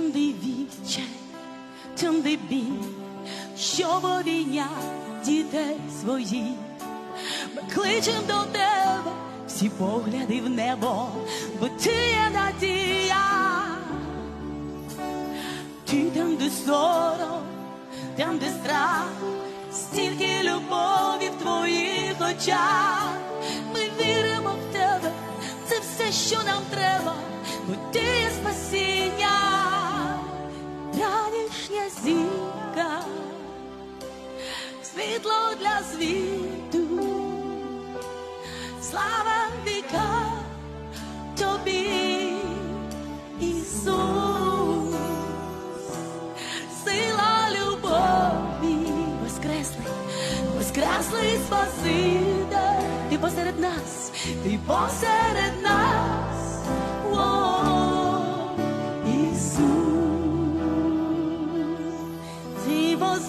відчай, там, де біль, щоб обійняти дітей своїх. Ми кличем до тебе всі погляди в небо, бо ти є надія. Ти там, де сором, там, де страх, стільки любові в твоїх очах. Ми віримо в тебе, це все, що нам треба, бо ти є спасіння, ранішня зірка, світло для світу, слава віка тобі, Ісус. Сила любові, воскреслий, воскреслий Спаситель, ти посеред нас, ти посеред нас,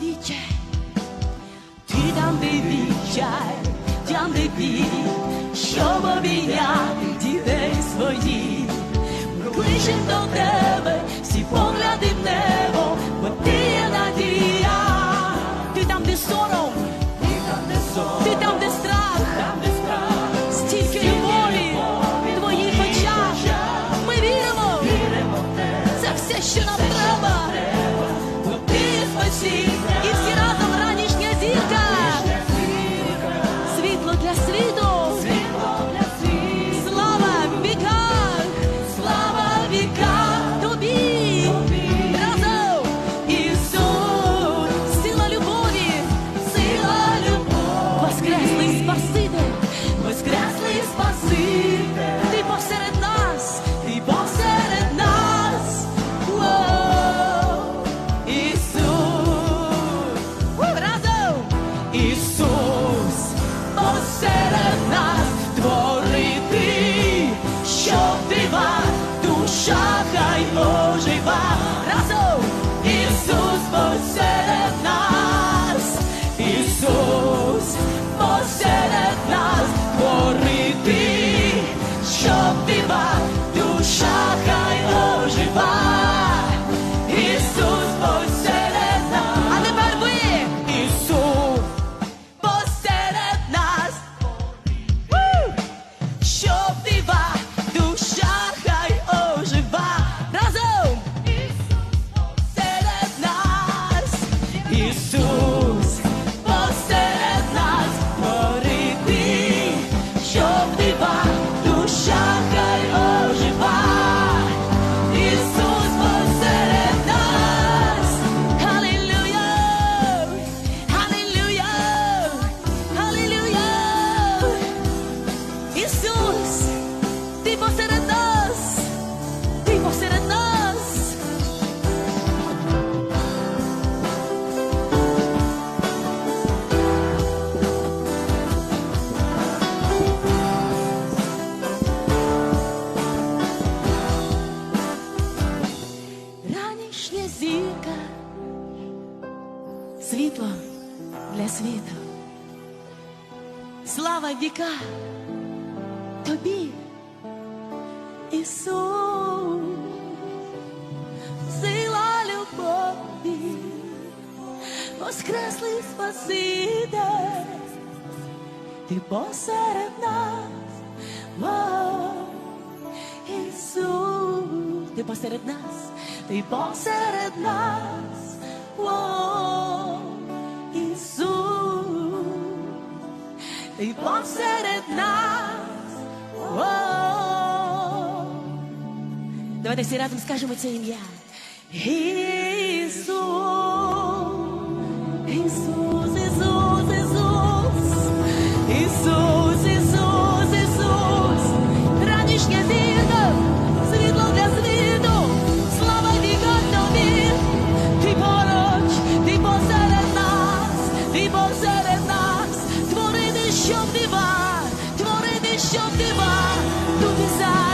де відчай, ти там, де відчай, там, де біль, щоб обійняти дітей своїх. Кличем до тебе, всі погляди в небо, Ісус, посеред нас творити, що дива душа хай ожива. Для світу. Слава віка тобі, Ісус, сила любові, воскреслий Спаситель, ти посеред нас, О, Ісус, ти посеред нас, ти посеред нас, О, і посеред нас. Давайте всі разом скажемо це ім'я. Ісус, Ісус, Ісус, Ісус, Ісус, Ісус, Ісус, ранішнє зірка, світло для слава віка тобі, ти поруч, ти посеред нас, ти посеред нас що дива, творити що дива, тут і зараз.